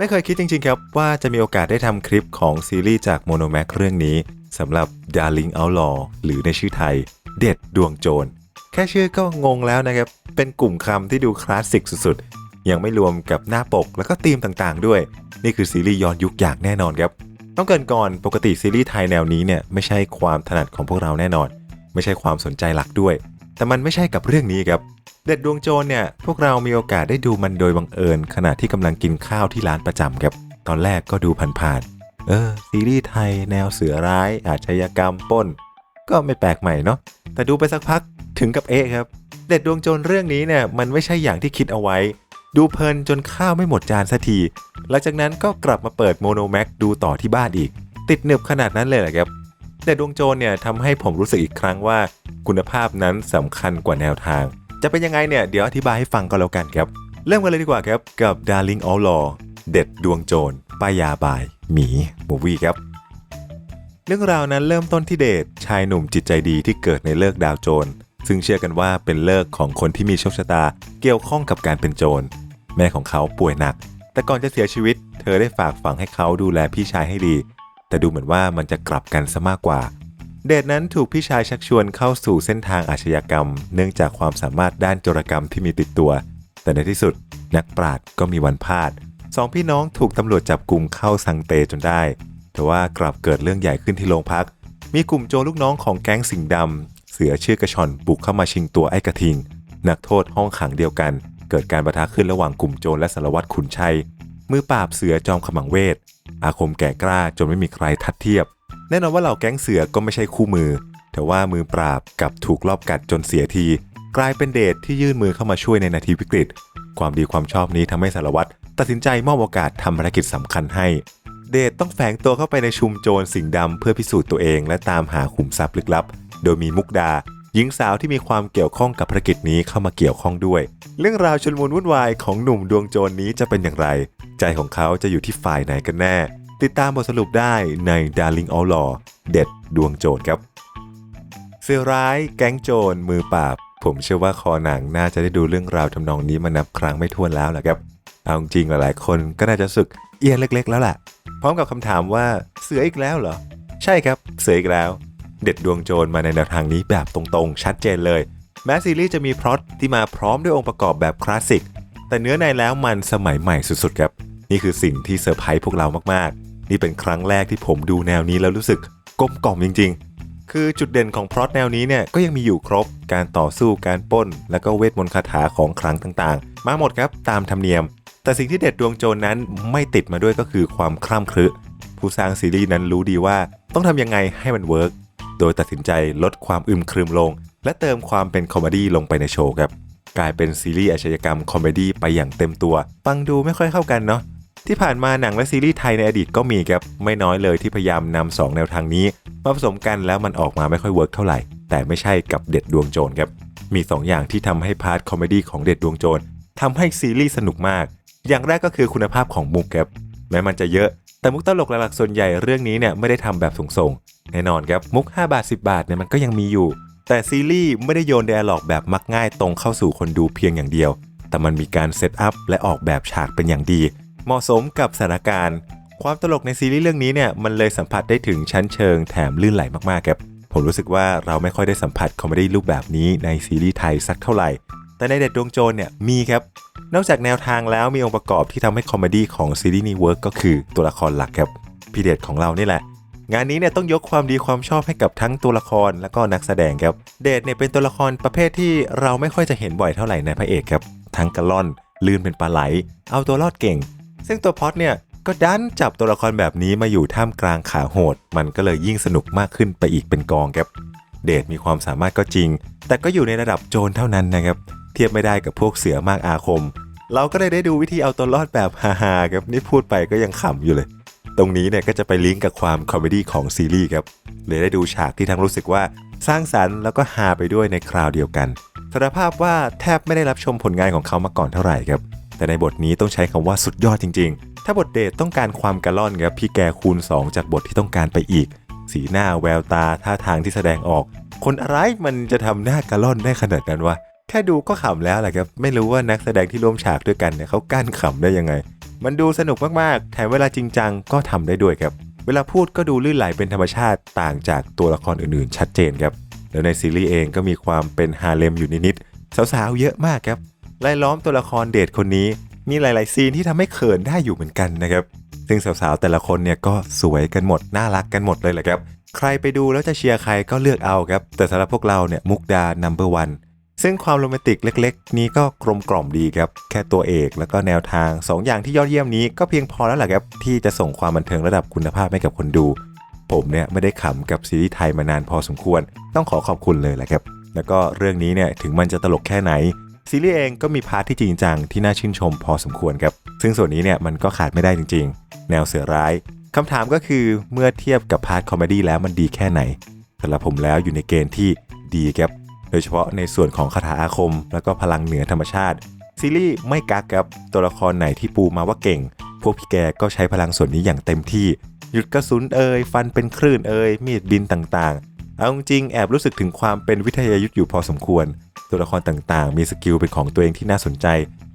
ไม่เคยคิดจริงๆครับว่าจะมีโอกาสได้ทำคลิปของซีรีส์จากโมโนแม c เรื่องนี้สำหรับ Darling Outlaw หรือในชื่อไทย เด็ดดวงโจร แค่ชื่อก็งงแล้วนะครับ เป็นกลุ่มคำที่ดูคลาสสิกสุดๆ ยังไม่รวมกับหน้าปกแล้วก็ธีมต่างๆด้วย นี่คือซีรีส์ย้อนยุคอย่างแน่นอนครับ ต้องเกินก่อนปกติซีรีส์ไทยแนวนี้เนี่ยไม่ใช่ความถนัดของพวกเราแน่นอน ไม่ใช่ความสนใจหลักด้วย แต่มันไม่ใช่กับเรื่องนี้ครับ เด็ดดวงโจรเนี่ย พวกเรามีโอกาสได้ดูมันโดยบังเอิญ ขณะที่กำลังกินข้าวที่ร้านประจำครับ ตอนแรกก็ดูผ่านๆ เออ ซีรีส์ไทยแนวเสือร้าย อาชญากรรมป้น ก็ไม่แปลกใหม่เนาะ แต่ดูไปสักพักถึงกับเอะครับ เด็ดดวงโจรเรื่องนี้เนี่ยมันไม่ใช่อย่างที่คิดเอาไว้ ดูเพลินจนข้าวไม่หมดจานสักที หลังจากนั้นก็กลับมาเปิดโมโนแม็กดูต่อที่บ้านอีก ติดหนึบขนาดนั้นเลยแหละครับแต่ดวงโจรเนี่ยทำให้ผมรู้สึกอีกครั้งว่า คุณภาพนั้นสำคัญกว่าแนวทาง จะเป็นยังไงเนี่ย เดี๋ยวอธิบายให้ฟังก็แล้วกันครับ เริ่มกันเลยดีกว่าครับกับ Darling Outlaw เด็ดดวงโจรป้ายาบาย หมีมูวี่ครับ เรื่องราวนั้นเริ่มต้นที่เดทชายหนุ่มจิตใจดีที่เกิดในเลิกดาวโจรซึ่งเชื่อกันว่าเป็นเลิกของคนที่มีโชคชะตาเกี่ยวข้องกับการเป็นโจร แม่ของเขาป่วยหนัก แต่ก่อนจะเสียชีวิต เธอได้ฝากฝังให้เขาดูแลพี่ชายให้ดี แต่ดูเหมือนว่ามันจะกลับกันซะมากกว่า เดทนั้นถูกพี่ชายชักชวนเข้าสู่เส้นทางอาชญากรรม เนื่องจากความสามารถด้านโจรกรรมที่มีติดตัว แต่ในที่สุดนักปราชญ์ก็มีวันพลาดสองพี่น้องถูกตำรวจจับกลุ่มเข้าสังเตจนได้ แต่ว่ากลับเกิดเรื่องใหญ่ขึ้นที่โรงพัก มีกลุ่มโจรลูกน้องของแก๊งสิงดำเสือชื่อกระชอนบุกเข้ามาชิงตัวไอ้กระทิงนักโทษห้องขังเดียวกัน เกิดการประทะขึ้นระหว่างกลุ่มโจรและสารวัตรขุนชัยมือปราบเสือจอมขมังเวทอาคมแก่กล้าจนไม่มีใครทัดเทียบ แน่นอนว่าเหล่าแก๊งเสือก็ไม่ใช่คู่มือ แต่ว่ามือปราบกับถูกลอบกัดจนเสียที กลายเป็นเดชที่ยื่นมือเข้ามาช่วยในนาทีวิกฤต ความดีความชอบนี้ทำให้สารวัตรตัดสินใจมอบโอกาสทำภารกิจสำคัญให้ เดชต้องแฝงตัวเข้าไปในชุมโจรสิงห์ดำเพื่อพิสูจน์ตัวเอง และตามหาขุมทรัพย์ลึกลับ โดยมีมุกดาหญิงสาวที่มีความเกี่ยวข้องกับภารกิจนี้เข้ามาเกี่ยวข้องด้วย เรื่องราวชุลมุนวุ่นวายของหนุ่มดวงโจรนี้จะเป็นอย่างไร ใจของเขาจะอยู่ที่ฝ่ายไหนกันแน่ ติดตามบทสรุปได้ใน Darling Outlaw เด็ดดวงโจรครับเสือร้ายแก๊งโจรมือปราบ ผมเชื่อว่าคอหนังน่าจะได้ดูเรื่องราวทำนองนี้มานับครั้งไม่ถ้วนแล้วแหละครับเอาจริงหลายๆ คนก็น่าจะสึกเอียนเล็กๆ แล้วแหละพร้อมกับคำถามว่าเสืออีกแล้วเหรอ ใช่ครับ เสืออีกแล้ว เด็ดดวงโจรมาในแนวทางนี้แบบตรงๆ ชัดเจนเลยแม้ซีรีส์จะมีพล็อตที่มาพร้อมด้วยองค์ประกอบแบบคลาสสิกแต่เนื้อในแล้วมันสมัยใหม่สุดๆครับ นี่คือสิ่งที่เซอร์ไพรส์พวกเรามากๆ นี่เป็นครั้งแรกที่ผมดูแนวนี้แล้วรู้สึกกลมกล่อมจริง ๆ คือจุดเด่นของพล็อตแนวนี้เนี่ยก็ยังมีอยู่ครบ การต่อสู้การป้น แล้วก็เวทมนต์คาถาของครั้งต่างๆ มาหมดครับตามธรรมเนียม แต่สิ่งที่เด็ดดวงโจรนั้นไม่ติดมาด้วยก็คือความคร่ำครึผู้สร้างซีรีส์นั้นรู้ดีว่าต้องทำยังไงให้มันเวิร์กโดยตัดสินใจลดความอึมครึมลง และเติมความเป็นคอมเมดี้ลงไปในโชว์ครับกลายเป็นซีรีส์อาชญากรรมคอมเมดี้ไปอย่างเต็มตัว ฟังดูไม่ค่อยเข้ากันเนาะ ที่ผ่านมาหนังและซีรีส์ไทยในอดีตก็มีครับไม่น้อยเลยที่พยายามนำสองแนวทางนี้ มาผสมกันแล้วมันออกมาไม่ค่อยเวิร์กเท่าไหร่ แต่ไม่ใช่กับเด็ดดวงโจรครับมี 2 อย่างที่ทำให้พาร์ทคอมเมดี้ของเด็ดดวงโจรทำให้ซีรีส์สนุกมาก อย่างแรกก็คือคุณภาพของมุกครับแม้มันจะเยอะ แต่มุกตลกหลักๆส่วนใหญ่เรื่องนี้เนี่ยไม่ได้ทำแบบส่งๆแน่นอนครับมุก 5 บาท 10 บาทเนี่ยมันก็ยังมีอยู่ แต่ซีรีส์ไม่ได้โยนไดอะล็อกแบบมักง่ายตรงเข้าสู่คนดูเพียงอย่างเดียว แต่มันมีการเซตอัพและออกแบบฉากเป็นอย่างดี เหมาะสมกับสถานการณ์ ความตลกในซีรีส์เรื่องนี้เนี่ยมันเลยสัมผัสได้ถึงชั้นเชิงแถมลื่นไหลมากๆครับผมรู้สึกว่าเราไม่ค่อยได้สัมผัสคอมเมดี้รูปแบบนี้ในซีรีส์ไทยสักเท่าไหร่ แต่ในเด็ดดวงโจรเนี่ยมีครับ นอกจากแนวทางแล้วมีองค์ประกอบที่ทำให้คอมเมดี้ของซีรีส์นี้เวิร์กก็คือตัวละครหลักครับพี่เดชของเรานี่แหละ งานนี้เนี่ยต้องยกความดีความชอบให้กับทั้งตัวละครและก็นักแสดงครับ เดชเนี่ยเป็นตัวละครประเภทที่เราไม่ค่อยจะเห็นบ่อยเท่าไหร่ในพระเอกครับ ทั้งกระล่อน ลื่นเป็นปลาไหล เอาตัวรอดเก่ง ซึ่งตัวพอดเนี่ยก็ดันจับตัวละครแบบนี้มาอยู่ท่ามกลางขาโหด มันก็เลยยิ่งสนุกมากขึ้นไปอีกเป็นกองครับ เดชมีความสามารถก็จริง แต่ก็อยู่ในระดับโจรเท่านั้นนะครับ เทียบไม่ได้กับพวกเสือมากอาคม เราก็เลยได้ดูวิธีเอาตัวรอดแบบฮาๆครับนี่พูดไปก็ยังขำอยู่เลย ตรงนี้เนี่ยก็จะไปลิงก์กับความคอมเมดี้ของซีรีส์ครับเลยได้ดูฉากที่ทั้งรู้สึกว่าสร้างสรรค์แล้วก็ฮาไปด้วยในคราวเดียวกันสารภาพว่าแทบไม่ได้รับชมผลงานของเขามาก่อนเท่าไหร่ครับ แต่ในบทนี้ต้องใช้คำว่าสุดยอดจริง ๆ ถ้าบทเดทต้องการความกระล่อนครับพี่แกคูณ 2 จากบทที่ต้องการไปอีก สีหน้าแววตาท่าทางที่แสดงออก คนอะไรมันจะทำหน้ากระล่อนได้ขนาดนั้นวะแค่ดูก็ขำแล้วแหละครับ ไม่รู้ว่านักแสดงที่ร่วมฉากด้วยกันเนี่ยเขากั้นขำได้ยังไง มันดูสนุกมากๆ แถมเวลาจริงจังก็ทำได้ด้วยครับ เวลาพูดก็ดูลื่นไหลเป็นธรรมชาติต่างจากตัวละครอื่นๆ ชัดเจนครับ แล้วในซีรีส์เองก็มีความเป็นฮาเลมอยู่นิดๆ สาวๆ เยอะมากครับ ไล่ล้อมตัวละครเดทคนนี้ มีหลาย ๆ ซีนที่ทำให้เขินได้อยู่เหมือนกันนะครับ ซึ่งสาว ๆ แต่ละคนเนี่ยก็สวยกันหมด น่ารักกันหมดเลยแหละครับ ใครไปดูแล้วจะเชียร์ใครก็เลือกเอาครับ แต่สำหรับพวกเราเนี่ยมุกดานัมเบอร์วันซึ่งความโรแมนติกเล็ก ๆ นี้ก็กลมกล่อมดีครับ แค่ตัวเอกแล้วก็แนวทาง 2อย่างที่ยอดเยี่ยมนี้ก็เพียงพอแล้วแหละครับ ที่จะส่งความบันเทิงระดับคุณภาพให้กับคนดู ผมเนี่ยไม่ได้ขำกับซีรีส์ไทยมานานพอสมควร ต้องขอขอบคุณเลยแหละครับ แล้วก็เรื่องนี้เนี่ยถึงมันจะตลกแค่ไหน ซีรีส์เองก็มีพาร์ทที่จริงจังที่น่าชื่นชมพอสมควรครับ ซึ่งส่วนนี้เนี่ยมันก็ขาดไม่ได้จริง ๆ แนวเสือร้ายคำถามก็คือเมื่อเทียบกับพาร์ทคอมเมดี้แล้วมันดีแค่ไหนสำหรับผมแล้วอยู่ในเกณฑ์ที่ดีครับ โดยเฉพาะในส่วนของคาถาอาคม แล้วก็พลังเหนือธรรมชาติ ซีรีส์ไม่กักครับตัวละครไหนที่ปูมาว่าเก่ง พวกพี่แกก็ใช้พลังส่วนนี้อย่างเต็มที่ หยุดกระสุนเอ่ยฟันเป็นคลื่นเอ่ยมีดบินต่างๆ เอาจริงแอบรู้สึกถึงความเป็นวิทยายุทธ์อยู่พอสมควร ตัวละครต่างๆ มีสกิลเป็นของตัวเองที่น่าสนใจ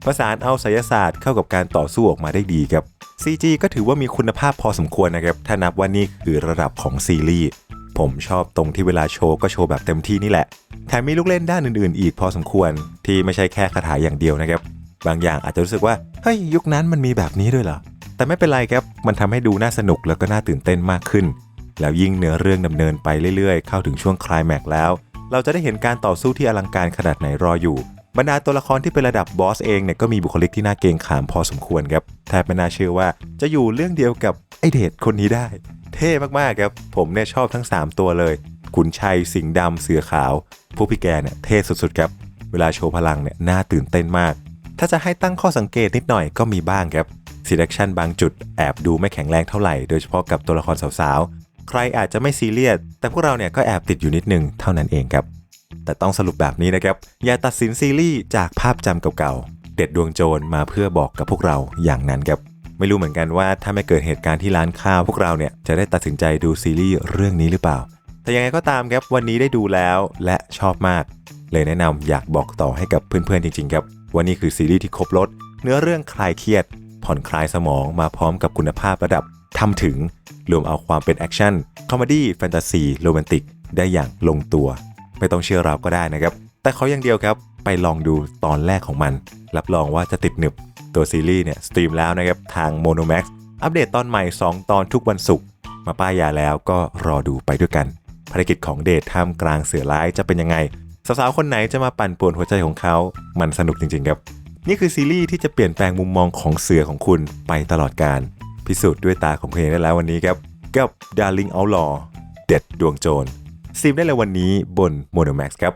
ประสานเอาไสยศาสตร์เข้ากับการต่อสู้ออกมาได้ดีครับ CG ก็ถือว่ามีคุณภาพพอสมควรนะครับ ถ้านับว่านี่คือระดับของซีรีส์ ผมชอบตรงที่เวลาโชว์ก็โชว์แบบเต็มที่นี่แหละ แถมมีลูกเล่นด้านอื่นๆ อีกพอสมควร ที่ไม่ใช่แค่คาถาอย่างเดียวนะครับ บางอย่างอาจจะรู้สึกว่า เฮ้ยยุคนั้นมันมีแบบนี้ด้วยเหรอ แต่ไม่เป็นไรครับ มันทำให้ดูน่าสนุกแล้วก็น่าตื่นเต้นมากขึ้น แล้วยิ่งเนื้อเรื่องดำเนินไปเรื่อยๆ เข้าถึงช่วงคลายแม็กแล้ว เราจะได้เห็นการต่อสู้ที่อลังการขนาดไหนรออยู่ บรรดาตัวละครที่เป็นระดับบอสเองเนี่ยก็มีบุคลิกที่น่าเกรงขามพอสมควรครับแทบไม่น่าเชื่อว่าจะอยู่เรื่องเดียวกับไอเดทคนนี้ได้ เท่มากๆครับ ผมเนี่ยชอบทั้ง 3 ตัวเลยขุนชัยสิงห์ดำเสือขาวพวกพี่แกเนี่ยเท่สุดๆครับเวลาโชว์พลังเนี่ยน่าตื่นเต้นมาก ถ้าจะให้ตั้งข้อสังเกตนิดหน่อยก็มีบ้างครับซีเลคชั่นบางจุดแอบดูไม่แข็งแรงเท่าไหร่ โดยเฉพาะกับตัวละครสาวๆ ใครอาจจะไม่ซีเรียส แต่พวกเราเนี่ยก็แอบติดอยู่นิดนึงเท่านั้นเองครับ แต่ต้องสรุปแบบนี้นะครับ อย่าตัดสินซีรีส์จากภาพจำเก่าๆ เด็ดดวงโจรมาเพื่อบอกกับพวกเราอย่างนั้นครับ ไม่รู้เหมือนกันว่าถ้าไม่เกิดเหตุการณ์ที่ร้านข้าวพวกเราเนี่ยจะได้ตัดสินใจดูซีรีส์เรื่องนี้หรือเปล่า แต่ยังไงก็ตามครับวันนี้ได้ดูแล้วและชอบมาก เลยแนะนำอยากบอกต่อให้กับเพื่อนๆจริงๆครับว่านี่คือซีรีส์ที่ครบรถเนื้อเรื่องคลายเครียด ผ่อนคลายสมองมาพร้อมกับคุณภาพระดับ ทำถึงรวมเอาความเป็นแอคชั่นคอมเมดี้แฟนตาซีโรแมนติกได้อย่างลงตัว ไม่ต้องเชื่อเราก็ได้นะครับ แต่เขาอย่างเดียวครับ ไปลองดูตอนแรกของมัน รับรองว่าจะติดหนึบ ตัวซีรีส์เนี่ยสตรีมแล้วนะครับ ทาง Monomax อัปเดตตอนใหม่ 2 ตอนทุกวันศุกร์มาป้ายยาแล้วก็รอดูไปด้วยกัน ภารกิจของเดทท่ามกลางเสือร้ายจะเป็นยังไงสาวๆคนไหนจะมาปั่นป่วนหัวใจของเขา มันสนุกจริงๆครับ นี่คือซีรีส์ที่จะเปลี่ยนแปลงมุมมองของเสือของคุณไปตลอดการ พิสูจน์ด้วยตาของเพลงได้แล้ววันนี้ครับ กับ Darling Outlaw เด็ดดวงโจรซีมได้เลยวันนี้บน Monomax ครับ